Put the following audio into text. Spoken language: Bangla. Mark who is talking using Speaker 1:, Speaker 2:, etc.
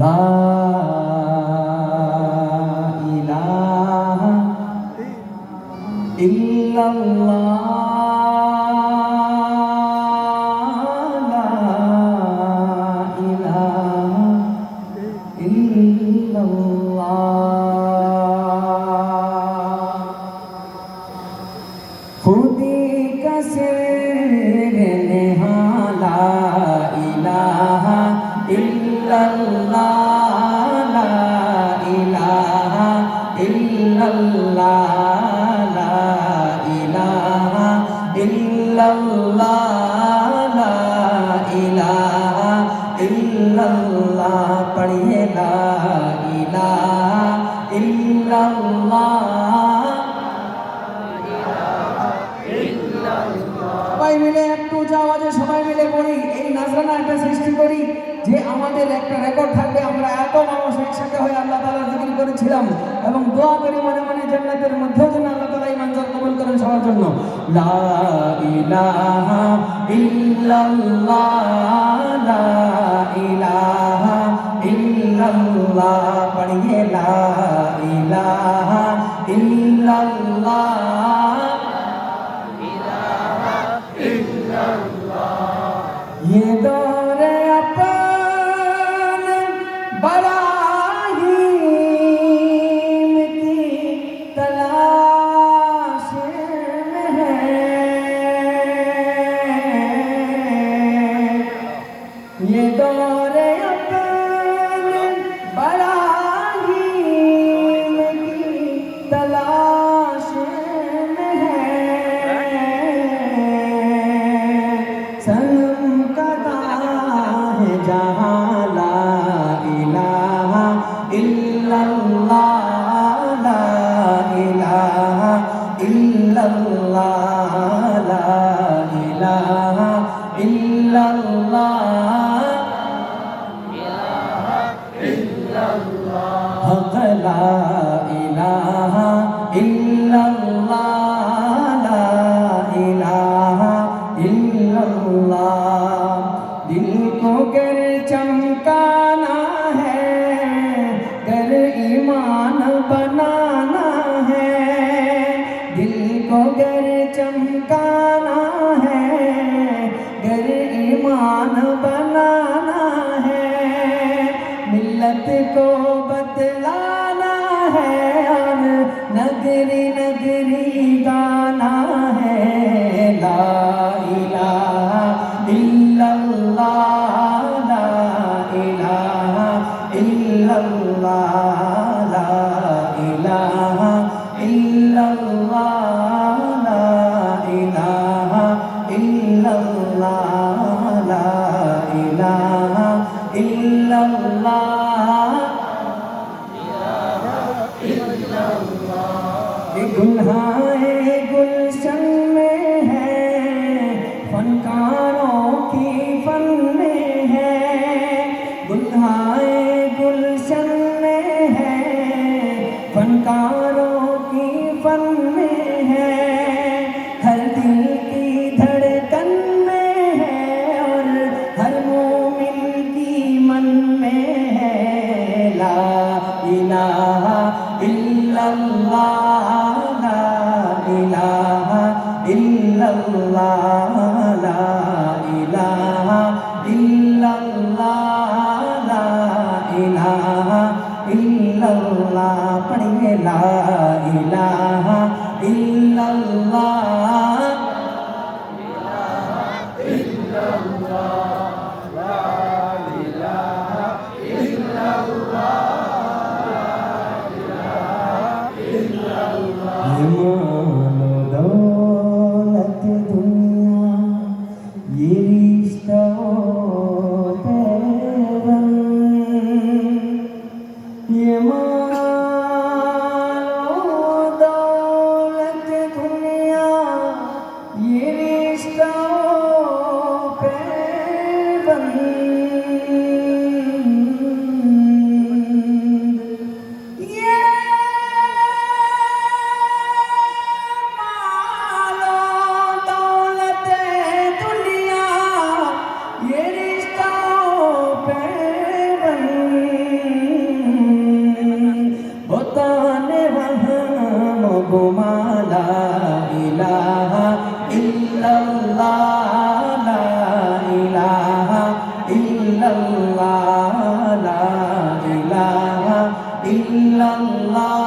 Speaker 1: লা ইলাহা ইল্লাল্লাহ। ইল্লাল্লাহ পড়িয়ে লা ইলাহা ইল্লাল্লাহ সবাই মিলে একটু উঁচু আওয়াজে সবাই মিলে পড়ি। এই নাজরানা একটা করি যে আমাদের একটা রেকর্ড থাকবে, আমরা এত মানুষ একসাথে হয়ে আল্লাহ তাআলা জিকির করেছিলাম। এবং দোয়া করি মনে মনে জান্নাতের মধ্যেও যেন আল্লাহ তাআলা এই মঞ্জুর কবুল করেন সবার জন্য। লা পড়িয়ে লা ইলাহা ইল্লাল্লাহ। बड़ा ही की तलाश में ये दौर illallah मगर चमकाना है घर ईमान बनाना है मिलत को बदलाना है नगरी न گلہائے گلشن میں ہے فنکاروں کی فن میں ہے۔ گلہائے گلشن میں ہے فنکار पढ़िए ला इलाहा इल्लल्लाह ইল্লাল্লাহ